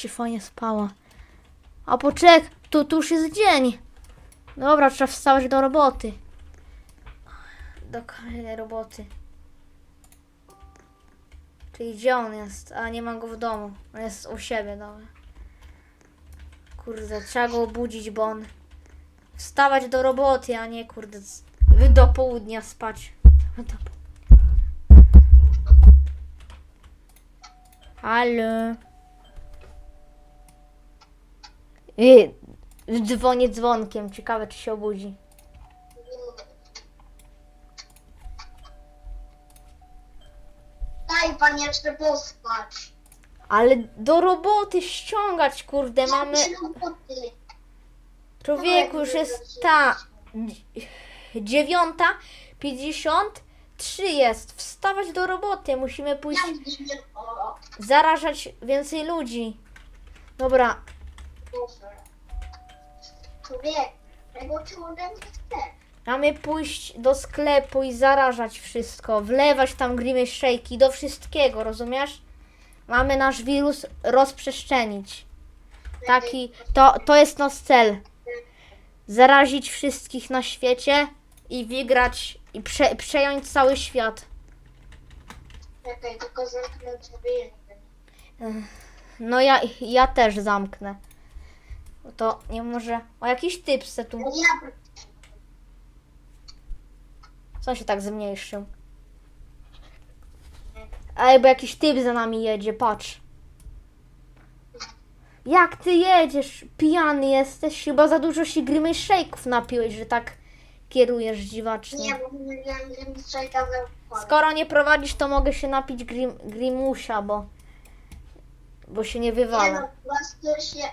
Się fajnie spała. A poczek, tu, tu już jest dzień. Dobra, trzeba wstawać do roboty. Do kolejnej roboty. Czyli gdzie on jest? A nie mam go w domu. On jest u siebie, dobra. Kurde, trzeba go obudzić, bo on wstawać do roboty, a nie kurde z- do południa spać. Halo. I dzwonię dzwonkiem. Ciekawe, czy się obudzi. Daj pan jeszcze pospać. Ale do roboty ściągać, kurde, mamy... Człowieku, już jest ta... dzi- Dziewiąta, pięćdziesiąt trzy jest. Wstawać do roboty. Musimy pójść zarażać więcej ludzi. Dobra, Boże. Człowiek, tego chce. mamy pójść do sklepu i zarażać wszystko. Wlewać tam grimy shake'i do wszystkiego, rozumiesz? Mamy nasz wirus rozprzestrzenić. Taki, to, to jest nasz cel. Zarazić wszystkich na świecie i wygrać i prze, przejąć cały świat. Czekaj, tylko zamknę drzwi. No ja, ja też zamknę. To nie może. O jakiś typ se tu. Ja Co się tak zmniejszył? Ej, bo jakiś typ za nami jedzie, patrz. Jak ty jedziesz? Pijany jesteś? Chyba za dużo się grymy shake'ów napiłeś, że tak kierujesz dziwacznie. nie, bo za Skoro nie prowadzisz, to mogę się napić grim, grimusia, bo... Bo się nie Nie wywala. no, się...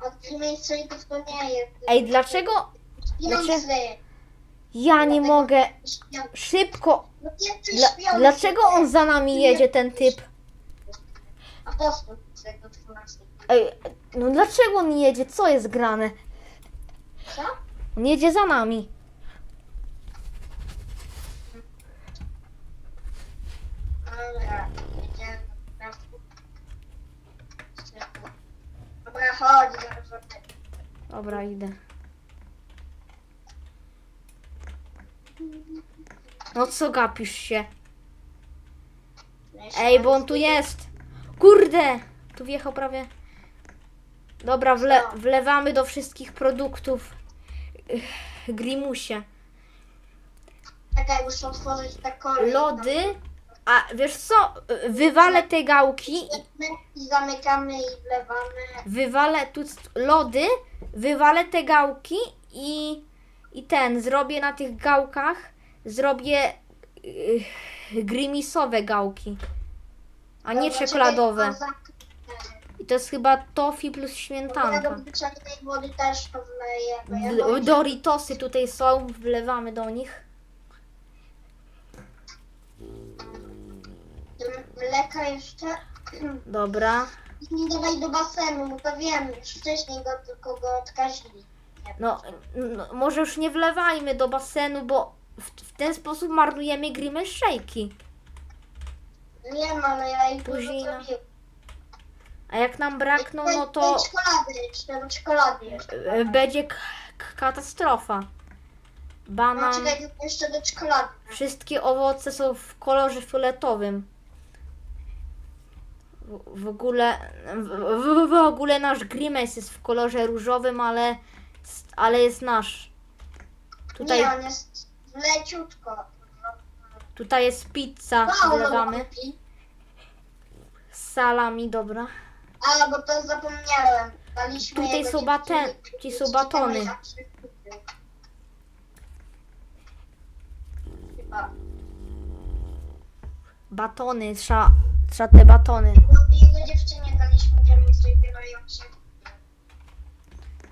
Od to. Ej, dlaczego Śpiący. ja nie mogę Śpiący. szybko... No jesteś Dla, śpiący. dlaczego on za nami jedzie, ten typ? A posłuch tego 12. Ej, no dlaczego on jedzie? Co jest grane? Co? On jedzie za nami. Dobra, jedziemy. Dobra, chodź, zaraz zobaczę. Dobra, idę. No co gapisz się? Ej, bo on tu jest. Kurde! Tu wjechał prawie. Dobra, wle, wlewamy do wszystkich produktów. Grimusie. Czekaj, muszę otworzyć taką. Lody. A wiesz co? Wywalę te gałki. i- I zamykamy i wlewamy. Wywalę tu c- lody. Wywalę te gałki i, i ten. Zrobię na tych gałkach. Zrobię yy, grimisowe gałki. A nie Dobra, czekoladowe. czekaj, to zamknę. I to jest chyba tofi plus Do śmietanka. tego zwyczajnej wody też to wlejemy. Doritosy tutaj są, wlewamy do nich. Mleka jeszcze. Dobra. Nie dawaj do basenu, no to wiem, już wcześniej go tylko go odkazili. No, no może już nie wlewajmy do basenu, bo w, w ten sposób marnujemy grimy shake'i. Wiem, ale ja ich Później na- zrobiłem. A jak nam brakną, no to czekolady czekolady jeszcze. e, będzie k- k- katastrofa. No Banan. czekaj, jeszcze do czekolady. Wszystkie owoce są w kolorze fioletowym. W, w ogóle w, w, ogóle nasz Grimace jest w kolorze różowym, ale, ale jest nasz. Tutaj, Nie, on jest leciutko. tutaj jest pizza, Mało kupi. Z salami, dobra. A, bo to zapomniałem. Daliśmy Tutaj jego są bate- dziewczynie- ci są batony. Chyba. Batony, trzeba, trzeba te batony. Dziewczynie daliśmy demonstrujące.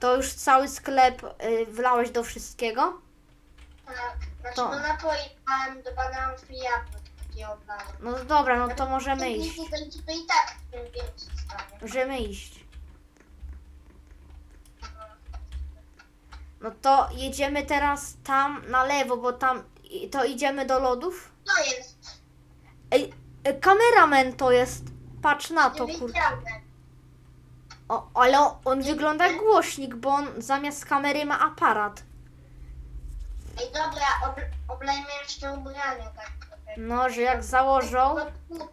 To już cały sklep y, wlałeś do wszystkiego? Tak, znaczy To. no napoi dałem do bananów i jabłek takie. No dobra, no to możemy iść. nie będzie, to i tak w tym więcej stanie. Możemy iść. No to jedziemy teraz tam na lewo, bo tam i- to idziemy do lodów. To jest. Ej, e, kameraman to jest. Patrz na to, kurde. O, ale on, wygląda jak głośnik, bo on zamiast kamery ma aparat. Ej, dobra, ob, oblejmy jeszcze ubranie, tak. trochę. No, że jak założą. No.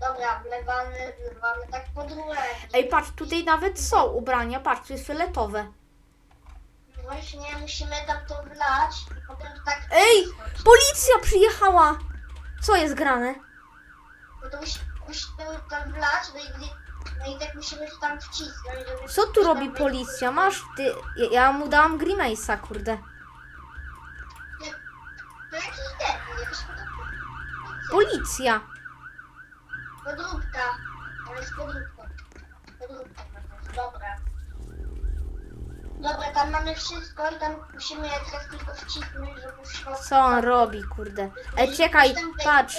Dobra, wlewamy, wlewamy tak podróżę. Ej, patrz, tutaj nawet są ubrania, patrz, tu jest fioletowe. Właśnie musimy tam to wlać i potem tak... Ej, policja przyjechała! Co jest grane? No to musi, musimy tam wlać, no i, gdy- no i tak musimy się tam wcisnąć, żeby... Co tu robi policja? Masz ty. Ja, ja mu dałam Grimace'a, kurde. To jakiś debil, jakiś Policja! podróbka. Ale z podróbką. Podróbka dobra. Dobra, tam mamy wszystko i tam musimy teraz tylko wcisnąć, żeby szło... Co on robi, kurde? Ej, czekaj, patrz.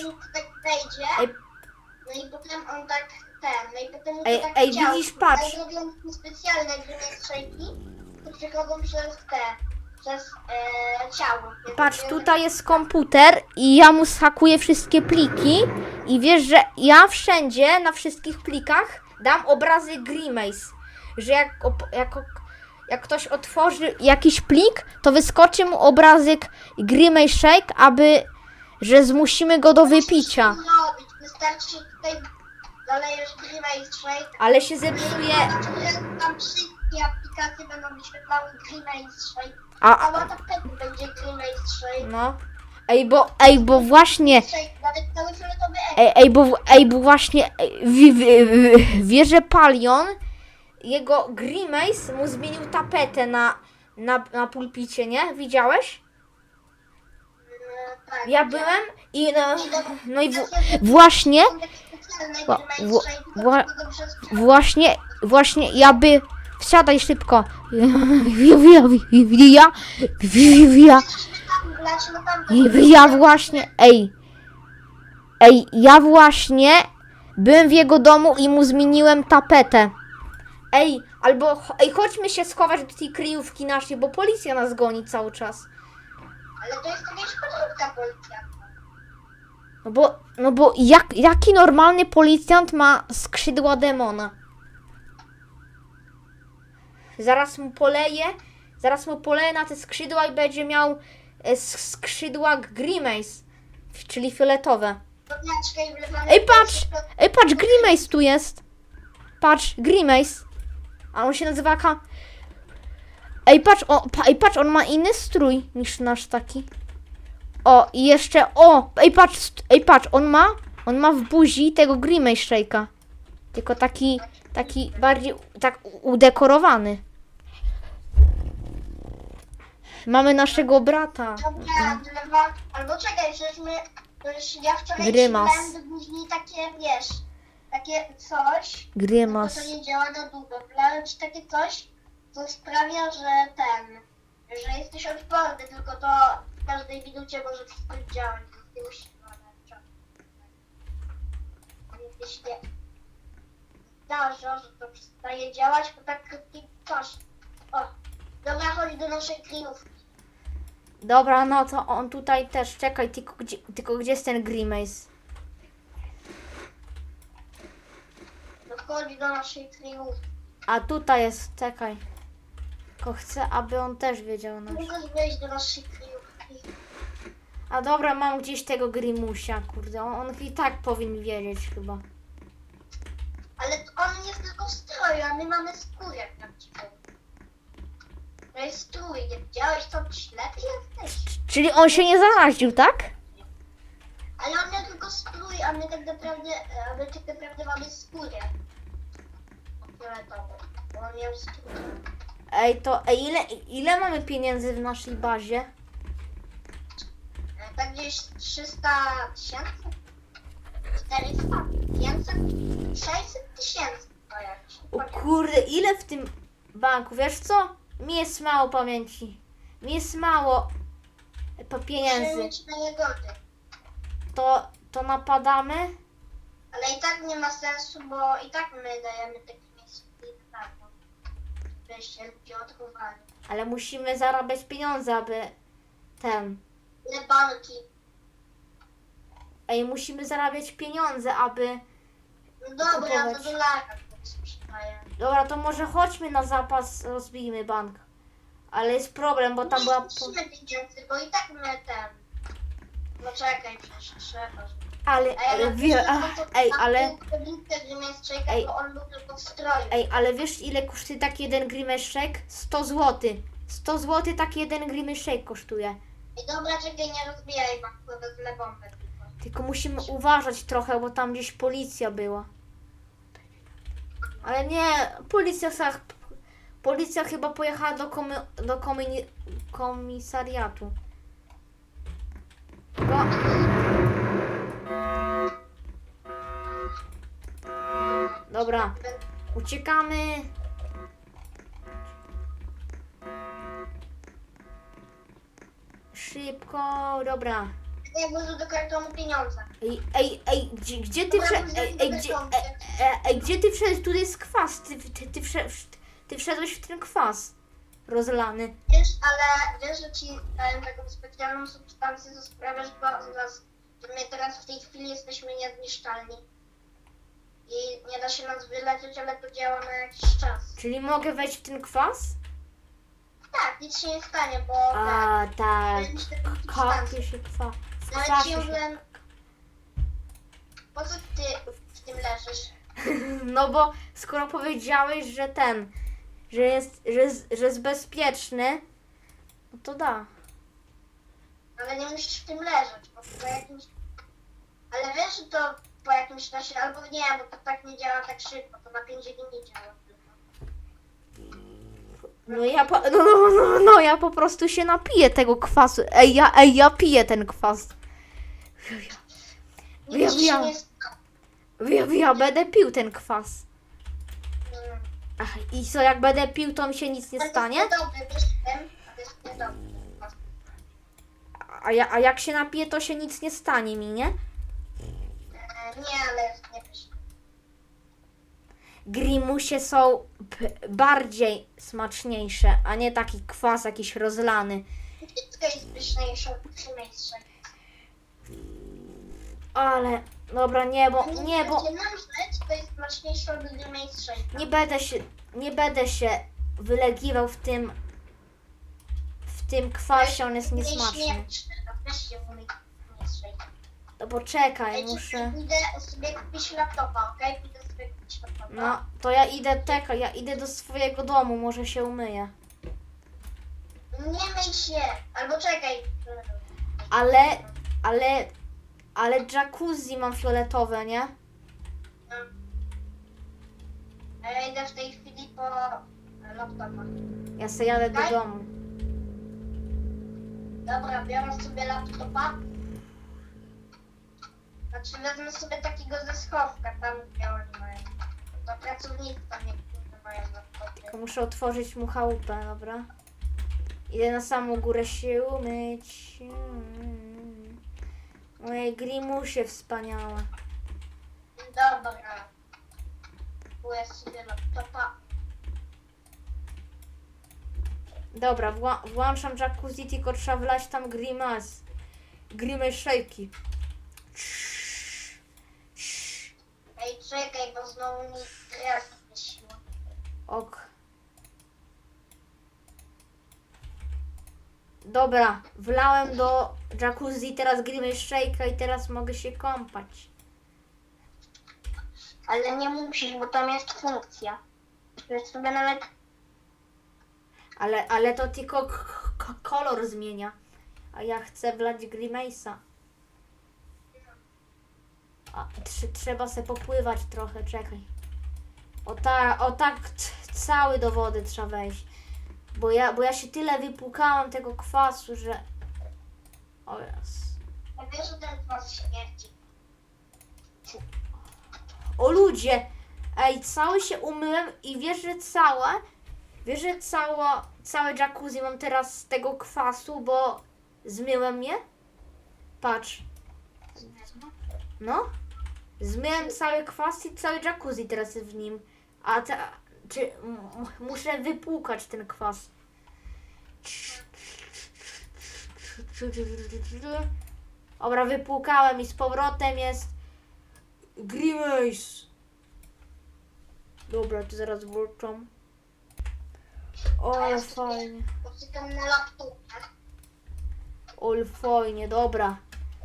wejdzie, Ej, no i potem on tak ten, no i potem mu Ej, tak ej, ciało- widzisz, patrz. Ale zrobią specjalne gry strzejki, które przechodzą przez te, przez e, ciało. Więc patrz, tutaj jest komputer i ja mu schakuję wszystkie pliki i wiesz, że ja wszędzie, na wszystkich plikach dam obrazy Grimace. Że jak, op- jak, jak ktoś otworzy jakiś plik, to wyskoczy mu obrazek Grimace Shake, aby, że zmusimy go do wypicia. To zrobić, wystarczy, że tutaj zalejesz Grimage Shake, Ale się zepsuje. tam wszystkie aplikacje będą wyświetlały Grimage Shake, A, cała tapeta będzie Grimage Shake. no. Ej, bo, ej, bo właśnie. Ej, ej, bo, ej, bo właśnie wie, wie, wie, wie, że Palion, jego Grimace mu zmienił tapetę na, na, na pulpicie, nie? Widziałeś? Tak, Ja byłem i no, no i w, właśnie, Wa- właśnie, właśnie ja by, wsiadaj szybko, ja, ja, ja, ja właśnie, ej, ej, ja właśnie byłem w jego domu i mu zmieniłem tapetę. Ej, albo, ch- ej, chodźmy się schować do tej kryjówki naszej, bo policja nas goni cały czas. Ale to jest jakaś podróbka policjanta. No bo, no bo jak, jaki normalny policjant ma skrzydła demona? Zaraz mu poleje, zaraz mu poleje na te skrzydła i będzie miał e, skrzydła Grimace, czyli fioletowe. Ej, patrz! Ej, patrz, Grimace tu jest. Patrz, Grimace. A on się nazywa Ka... Ej, patrz, o, pa, ej, patrz, on ma inny strój niż nasz taki. O, i jeszcze, o, ej, patrz, ej, patrz, on ma, on ma w buzi tego Grimace Shake'a. Tylko taki, taki bardziej, tak udekorowany. Mamy naszego brata. Dobra, wlewa... Albo czekaj, przecież my... Przecież ja wczoraj Grymas. wlewałem do buźni takie, wiesz... Takie coś... Grymas. To nie działa na długo. Wlałem ci takie coś, co sprawia, że ten... Że jesteś odporny, tylko to w każdej minucie może wszystko działać. więc Nie musisz jeśli zdarza, że to przestaje działać, to tak krótki coś. O, dobra, chodź do naszej kryjówki. Dobra, no to on tutaj też, czekaj, tylko gdzie, tylko gdzie jest ten Grimace? No chodź do naszej kryjówki. A tutaj jest, czekaj. Tylko chcę, aby on też wiedział nasz. Możesz wejść do naszej kryjówki. A dobra, mam gdzieś tego Grimusia, kurde. On, on i tak powinien wiedzieć chyba. Ale on jest tylko w stroju, a my mamy skórę prawdziwą. To jest strój, nie widziałeś co ślepy jesteś? Czyli on się nie zaraził, tak? Ale on miał tylko strój, a my tak naprawdę, a my tak naprawdę mamy skórę. Fioletową, bo on miał strój. Ej, to ej, ile, ile mamy pieniędzy w naszej bazie? E, Tak gdzieś 300 tysięcy? 400? 500? 600 tysięcy. O kurde, ile w tym banku? Wiesz co? Mi jest mało pamięci. Mi jest mało po pieniędzy. mieć na jagody. To, to napadamy? Ale i tak nie ma sensu, bo i tak my dajemy na się ludzie odchowali. Ale musimy zarabiać pieniądze, aby ten. Ile banki? Ej, musimy zarabiać pieniądze, aby. No dobra, Kupować. to dolara to sprzedaję. Dobra, to może chodźmy na zapas, rozbijmy bank. Ale jest problem, bo tam nie była... Po... musimy pieniędzy, bo i tak my ten... No czekaj, przecież trzeba. Ale, A ja wie, ej, ale... Ej, bo on był tylko w stroju. Ej, ale wiesz ile kosztuje taki jeden grimeszek? 100 zł. 100 zł taki jeden grimeszek kosztuje. Ej, dobra, czekaj, nie rozbijaj banku, wezmę bombę tylko. Tylko musimy uważać trochę, bo tam gdzieś policja była. Ale nie, policja sa- Policja chyba pojechała do, komy, do komini, komisariatu. Bo... Dobra, uciekamy. Szybko, dobra. Włożę do kartonu pieniądze. Ej, ej, ej, gdzie, gdzie ty Dobra, wszedłeś? Ej, ej, gdzie, ej, ej, ej, gdzie ty wszedłeś? Tutaj jest kwas. Ty, ty, ty, wszedł, ty wszedłeś w ten kwas rozlany. Wiesz, ale wiesz, że ci dałem taką specjalną substancję, co sprawia, że po- nas, że my teraz w tej chwili jesteśmy niezniszczalni. I nie da się nas wyleczyć, ale to działa na jakiś czas. Czyli mogę wejść w ten kwas? Tak, nic się nie stanie, bo tak. A, tak. Będzie taką substancję. Kapie się kwa. W Nawet kwasie ci się. mówiłem, po co ty w tym leżysz? No bo skoro powiedziałeś, że ten, że jest, że jest, że jest bezpieczny, no to da. Ale nie musisz w tym leżeć, bo po jakimś... Ale wiesz, że to po jakimś czasie, albo nie, bo to tak nie działa tak szybko, to na 5 dni nie działa. No ja po, no, no, no, no, ja po prostu się napiję tego kwasu. Ej, ja, ej, ja piję ten kwas. Nic Ja ci nie stało. Ja, ja będę pił ten kwas. Mm. Ach, I co, jak będę pił, to mi się nic nie stanie? To jest niedobry, wiesz, wiem, a to jest niedobry. A, ja, a jak się napiję, to się nic nie stanie mi, nie? Nie, ale jest niepyszny. Grimusie są p- bardziej smaczniejsze, a nie taki kwas jakiś rozlany. Wszystko jest pyszniejsze, pyszniejsze. Ale, dobra, nie, bo, nie, bo Nam rzecz, to jest smaczniejsze od Grimejsza. nie będę się, nie będę się wylegiwał w tym, w tym kwasie, on jest niesmaczny. Nieśmierczny, no weź się Grimejsza. No poczekaj, muszę... Idę sobie kupić laptopa, okej? Idę sobie kupić laptopa. No, to ja idę, czekaj, ja idę do swojego domu, może się umyję. Nie myj się! Albo czekaj. Ale, ale, ale jacuzzi mam fioletowe, nie? No. A ja idę w tej chwili po laptopa. Ja se jadę do domu. Dobra, biorę sobie laptopa. Znaczy wezmę sobie takiego ze schowka, tam mają. To pracownicy tam niektórzy mają laptopy. Tylko muszę otworzyć mu chałupę, dobra? Idę na samą górę się umyć. Mm. Moje grimusie wspaniałe. Dobra. Kupuję sobie laptopa. Dobra, wła- włączam jacuzzi, tylko trzeba wlać tam grimas. Grimace shake'i. Ej, czekaj, bo znowu mi wysiło. Ok. Dobra, wlałem do jacuzzi teraz grimace shake'a i teraz mogę się kąpać. Ale nie musisz, bo tam jest funkcja. Że sobie nawet Ale, ale to tylko kolor zmienia. A ja chcę wlać Grimace'a. A, tr- trzeba se popływać trochę, czekaj. O, ta, o tak cały do wody trzeba wejść. Bo ja, bo ja się tyle wypłukałam tego kwasu, że... O jas. Ja wiesz, że ten kwas śmierci. O ludzie! Ej, cały się umyłem i wiesz, że całe... Wiesz, że cała, całe jacuzzi mam teraz z tego kwasu, bo zmyłem je? Patrz. No. Zmyłem cały kwas i cały jacuzzi teraz jest w nim. A te, czy muszę wypłukać ten kwas? Dobra, wypłukałem i z powrotem jest Grimace. Dobra, to zaraz włączam. O, fajnie. Ol, fajnie, dobra.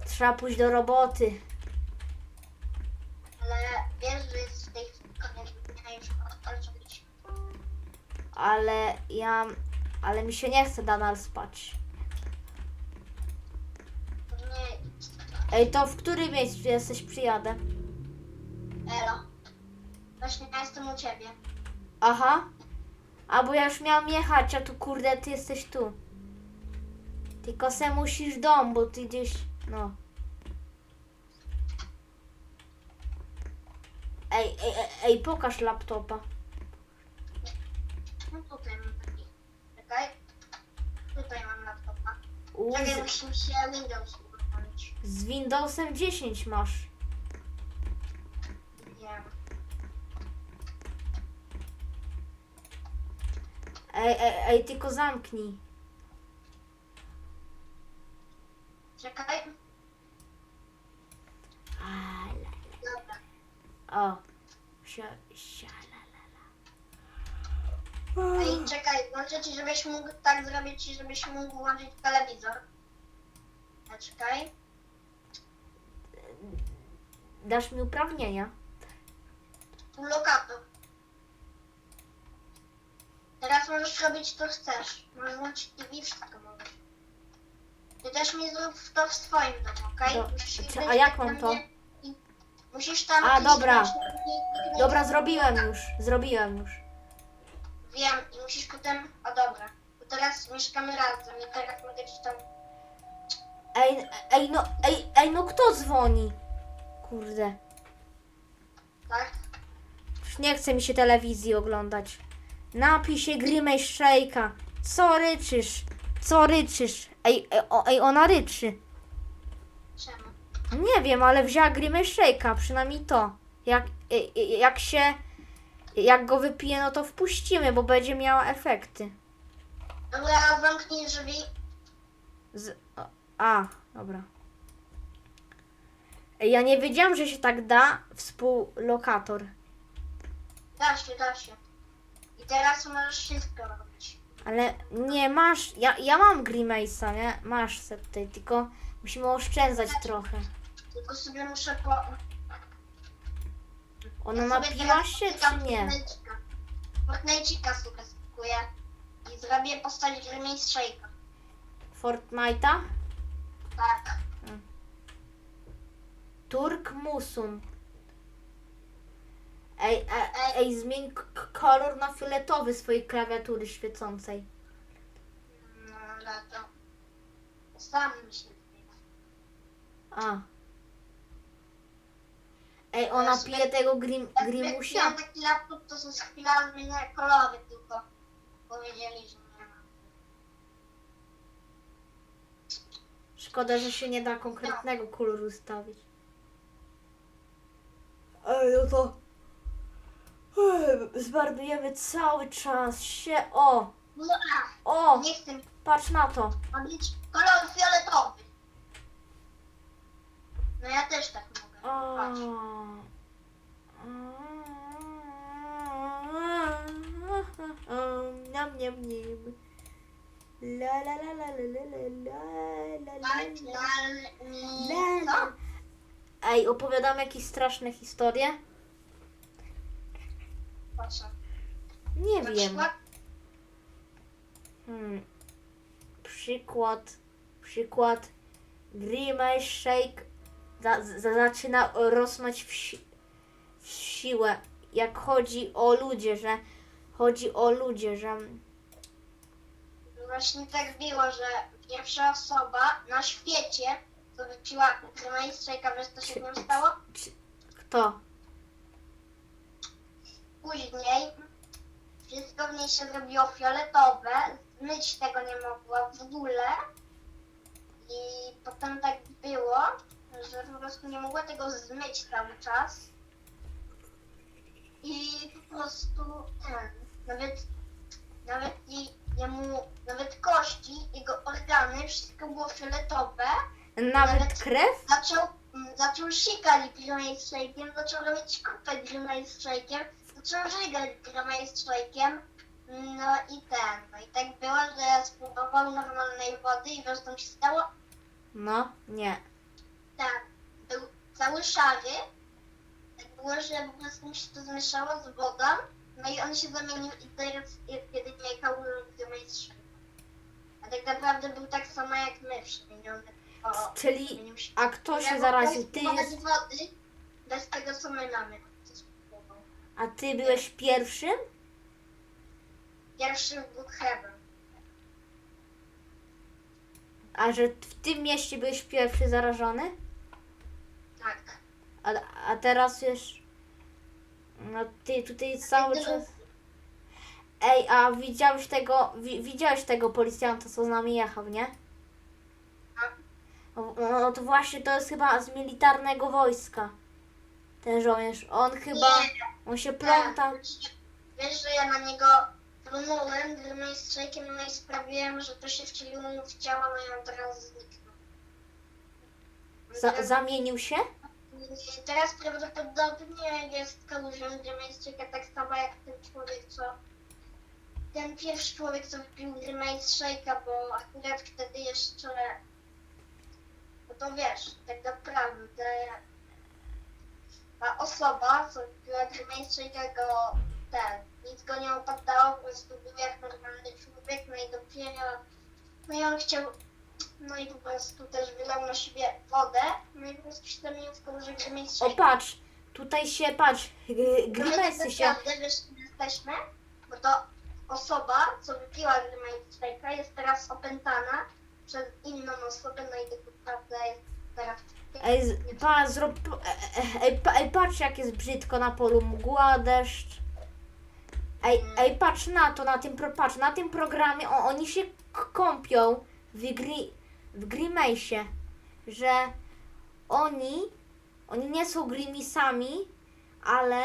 Trzeba pójść do roboty. Ale wiesz, że jest w tej chwili koniec dnia już odkończyć. Ale ja... Ale mi się nie chce nadal spać. Ej, to w którym miejscu jesteś? Przyjadę. Elo. Właśnie ja jestem u ciebie. Aha. A bo ja już miałam jechać, a tu kurde, ty jesteś tu. Tylko se musisz dom, bo ty gdzieś, no. Ej, ej, ej, ej pokaż laptopa. No tutaj mam taki. Czekaj. Tutaj mam laptopa. U, Czekaj, z, musi mi się Windows uruchomić. z Windowsem 10 masz. Wiem. Ej, ej, ej, tylko zamknij. Czekaj. A, la, Dobra. o. Sia, i czekaj, włączę ci, żebyś mógł tak zrobić ci, żebyś mógł włączyć telewizor. A czekaj. Dasz mi uprawnienia? Lokator. Teraz możesz robić co chcesz. Możesz włączyć TV, wszystko możesz. Ty też mi zrób to w swoim domu, okej? Do- Musisz a jak mam na to? mnie i Musisz tam... A, kliknąć dobra. na kliknąć Dobra, zrobiłem już, zrobiłem już. Wiem i musisz potem... A dobra. Bo teraz mieszkamy razem i teraz mogę ci tam... Ej, ej, no, ej, ej, no kto dzwoni? Kurde. Tak? Już nie chce mi się telewizji oglądać. Napij się Grimej Shake'a. Co ryczysz? Co ryczysz? Ej, ej, o, ej, ona ryczy. Czemu? Nie wiem, ale wzięła Grimej Shake'a, przynajmniej to. Jak, ej, ej, jak się, jak go wypije, no to wpuścimy, bo będzie miała efekty. Dobra, zamknij drzwi. Z, o, a, dobra. Ej, Ja nie wiedziałam, że się tak da współlokator. Da się, da się. I teraz możesz wszystko robić. Ale nie masz. Ja, ja mam Grimace'a, nie? Masz tutaj, tylko musimy oszczędzać trochę. Tylko sobie muszę po... Ona napiła teraz się czy nie? Fortnite'ika sobie skupuję. I zrobię postać Grimace Shake'a. Fortnite'a? Tak. Turk Musun. Ej, ej, ej zmień kolor na fioletowy swojej klawiatury świecącej. No, ale to... Sam mi się zmienia. A. Ej, ona sobie- pije tego grim, Jak Grimusia? miałem taki laptop, to za chwilę zmienia kolory tylko. Powiedzieli, że nie ma. Szkoda, że się nie da konkretnego koloru ustawić. Ej, no to... Ej, Zmarnujemy cały czas się... O! No, a, O! nie chcę Patrz na to. ma być kolor fioletowy. No ja też tak mogę. O. Patrz. La la la la la la la la? Ej, opowiadam jakieś straszne historie? Nie Na wiem. przykład Hmm. Przykład. Przykład. Shake za, za, zaczyna rosnąć w, si, w siłę. Jak chodzi o ludzie, że chodzi o ludzie, że Właśnie tak było, że pierwsza osoba na świecie, co wypiła Grimace Shake'a, wiesz co się z nim stało? kto? Później wszystko w niej się zrobiło fioletowe, myć tego nie mogła w ogóle i potem tak było, że po prostu nie mogła tego zmyć cały czas i po prostu ten, nawet, nawet jej, jemu, nawet kości, jego organy, wszystko było fioletowe, Nawet Nawet- krew? zaczął, mm, zaczął sikać Grimace Shake'iem, zaczął robić kupę Grimace Shake'iem, zacząłem żygać Grimejstrzekiem. No i ten, no i tak było, że spróbował normalnej wody i wiesz co tam się stało? No, nie. Tak, był cały szary. Tak było, że po prostu mi się to zmieszało z wodą. No i on się zamienił i teraz jest kiedy jechał Grimejstrze. A tak naprawdę był tak samo jak my przemieniony. O, Czyli, zmienił się. a kto się zaraził? Ty spróbować jest, wody bez tego, co my mamy. A ty byłeś pierwszym? Pierwszy w Brookhaven. A że w tym mieście byłeś pierwszy zarażony? Tak. A, a teraz już. No ty tutaj cały czas. Ej, a widziałeś tego. Wi, widziałeś tego policjanta, co z nami jechał, nie? No, no to właśnie to jest chyba z militarnego wojska. Ten żołnierz. On chyba. On się pląta. Wiesz, że ja na niego plunąłem Grimejstrzekiem, no i sprawiłem, że to się wcieliło mu w ciało, no i on teraz zniknął. Za, zamienił się? Teraz prawdopodobnie jest kałużem Grimejstrzyka tak samo jak ten człowiek, co... Ten pierwszy człowiek, co wypił Grimejstrzyka, bo akurat wtedy jeszcze... No to wiesz, tak naprawdę ta osoba, co wypiła Grimejstrzyka go ten, nic go nie opadało, po prostu był jak normalny człowiek, no i dopiero... No i on chciał no i po prostu też wylał na siebie wodę, no i po prostu się zamienił w kałużę O Grimejstrzyka. patrz, tutaj się patrz. No Grimesy się. Naprawdę, wiesz, kim jesteśmy? Bo to osoba, co wypiła Grimejstrzyka, jest teraz opętana przez inną osobę, no i tak naprawdę jest teraz... Ej, z- pa, zrób. e- e- Ej, pa, ej, patrz jak jest brzydko na polu mgła, deszcz. Ej, ej, patrz na to, na tym, pro, patrz, na tym programie, o, oni się k- kąpią w, gri, w Grimace'ie, że oni, oni nie są Grimisami, ale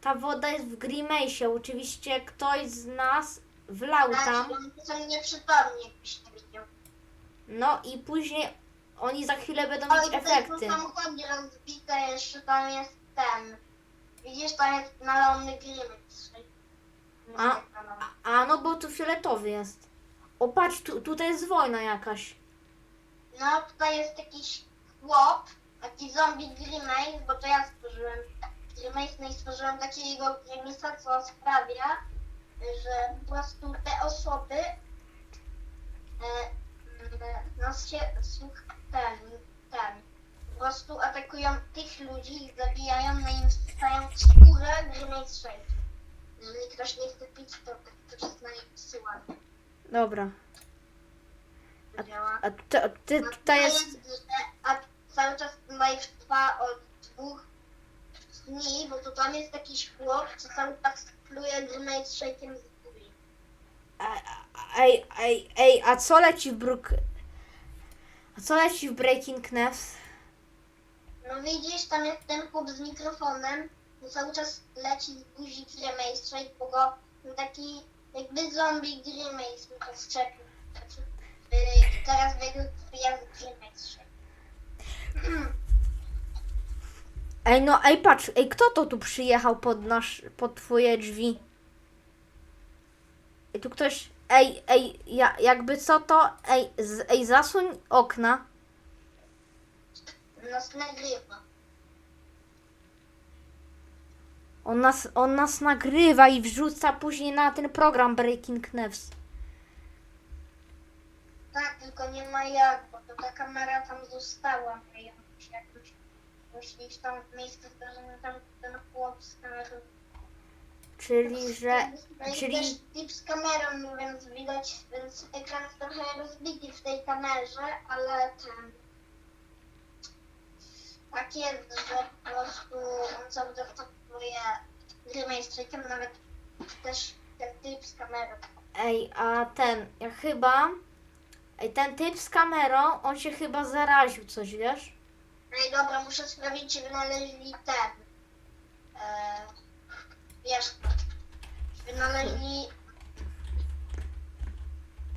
ta woda jest w Grimace'ie. Oczywiście ktoś z nas wlał tam. Znaczy, on to jakbyś nie widział. No i później oni za chwilę będą Ale mieć tutaj efekty. są samochody rozbite, jeszcze tam jest ten... Widzisz, tam jest nalony Grimejstrzyk. A? A no bo tu fioletowy jest. O patrz, tu, tutaj jest wojna jakaś. No, tutaj jest jakiś chłop, taki zombie Grimace, bo to ja stworzyłem Grimace, no i stworzyłem takiego Grimace'a, co sprawia, że po prostu te osoby e, mm, nas się słuch ten, ten, po prostu atakują tych ludzi, ich zabijają, no i wstają skórę Grimace Shake. Jeżeli ktoś nie chce pić, to to jest na nie wysyłany. Dobra. To działa. A to, ty, No, tutaj jest... A cały czas live trwa od dwóch dni, bo to tam jest jakiś chłop, co cały czas pluje Grenade Shake'iem z góry. Ej, ej, ej, a co leci w Brook... A co leci w Breaking News? No widzisz, tam jest ten chłop z mikrofonem, to cały czas leci z buzi Grenade Shake, bo go taki jakby zombie Grenade mi to szczepił. Teraz jest Grenade Shake. Ej, no, ej, patrz, ej, kto to tu przyjechał pod nasz, pod twoje drzwi? Ej, tu ktoś, ej, ej, ja, jakby co to, ej, z, ej, zasuń okna. Nas nagrywa. On nas, on nas nagrywa i wrzuca później na ten program Breaking News. Tak, tylko nie ma jak, bo to ta kamera tam została. no i jakoś iść tam w miejsce zdarzenia, tam ten chłop z kamerą. Czyli, że, No i czyli- też tip z kamerą, no więc widać, więc ekran jest trochę rozbity w tej kamerze, ale ten... Tak jest, że po prostu on cały czas traktuje gry mainstreakiem, nawet też ten typ z kamerą. ej, a ten, ja chyba, ej, ten typ z kamerą, on się chyba zaraził coś, wiesz? No i dobra, muszę sprawdzić, czy wynaleźli ten. E, wiesz, czy wynaleźli.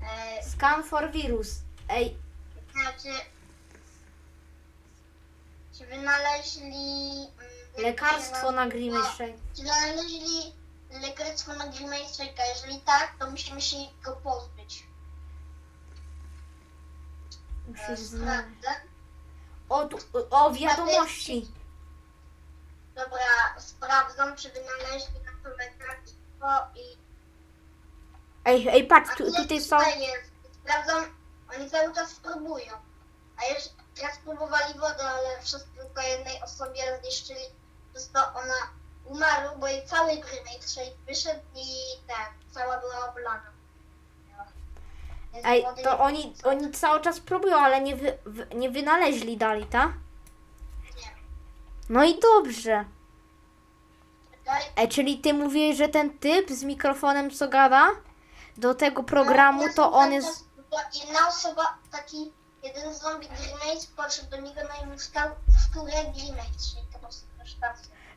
E, Scan for virus. Ej, znaczy. Czy wynaleźli mm, Lekarstwo na Grimace Shake. Czy znaleźli lekarstwo na Shake'a? Jeżeli tak, to musimy się go pozbyć. E, Musisz znaleźć. Sprawdzę. O, tu, o, wiadomości. Dobra, sprawdzam, czy wynaleźli na to lekarstwo i... Ej, ej, patrz, tu, tutaj są... jest. Sprawdzam, oni cały czas próbują. A już teraz próbowali wodę, ale wszyscy tylko jednej osobie zniszczyli. Przez to ona umarła, bo jej cały Grimate Shake wyszedł i ten, cała była oblana. Ej, to oni, oni cały czas próbują, ale nie, wy, wy, nie wynaleźli tak? Nie. No i dobrze. Ej, czyli ty mówisz, że ten typ z mikrofonem, co gada do tego programu, to on jest... Jedna osoba, taki jeden zombie Grimate podszedł do niego no i mu w skórę Grimate Shake, po prostu.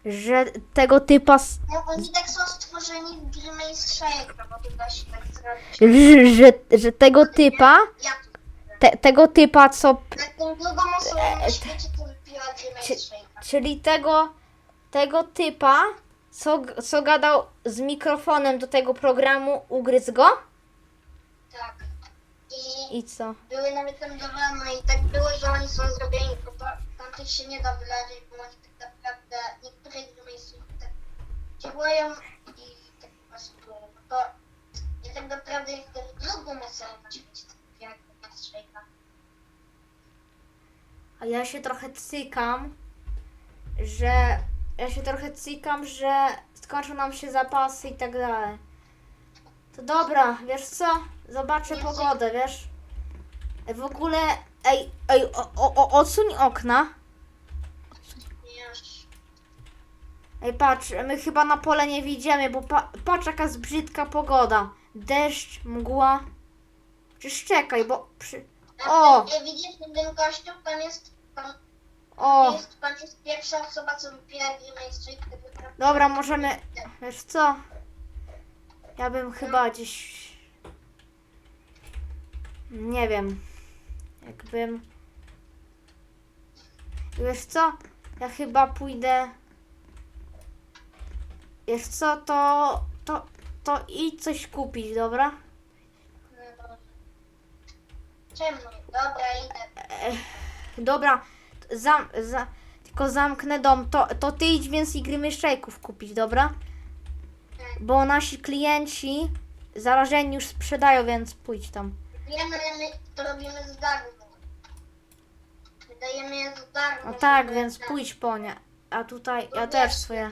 Że tego typa, s- No oni tak są stworzeni w Grimace Shake'a, bo to da się tak zrobić. że, że, że tego typa, Ja tu. te, tego typa, co, Jak tą drugą osobą na świecie, to wypiła Czy- Shake'a. czyli tego, tego typa, co, g- co gadał z mikrofonem do tego programu, ugryzł go? Tak. I I co? były nawet tam dowolne i tak było, że oni są zrobieni, bo to, tamtych się nie da wyleczyć, bo oni tak naprawdę niektóre Grimace tak działają i tak po prostu, no to ja tak naprawdę jestem drugą osobą świecie, co wypiła Grimace Shake'a. A ja się trochę cykam, że ja się trochę cykam, że skończą nam się zapasy i tak dalej. To dobra, wiesz co? Zobaczę pogodę, wiesz? W ogóle, ej, ej, o, o, o, odsuń okna. Wiesz, Ej, patrz, my chyba na pole nie widzimy, bo pa, patrz jaka jest brzydka pogoda. Deszcz, mgła. Przecież czekaj, bo przy... O! Jak widzisz ten kościół, tam jest, tam O! jest, tam jest pierwsza osoba, co Shake, tak naprawdę. Dobra, możemy. Wiesz co? Ja bym chyba gdzieś. Nie wiem. Jakbym. Wiesz co? Ja chyba pójdę. Wiesz co? To. To. To idź coś kupić, dobra? No. Czemu? Dobra, idę. Dobra. Zam, za, tylko zamknę dom. To, to ty idź więcej gry myszczejków kupić, dobra? Bo nasi klienci zarażeni już sprzedają, więc pójdź tam. Wiemy, my to robimy z darmo. Wydajemy je za darmo. No tak, więc pójdź po nie. A tutaj ja też swoje.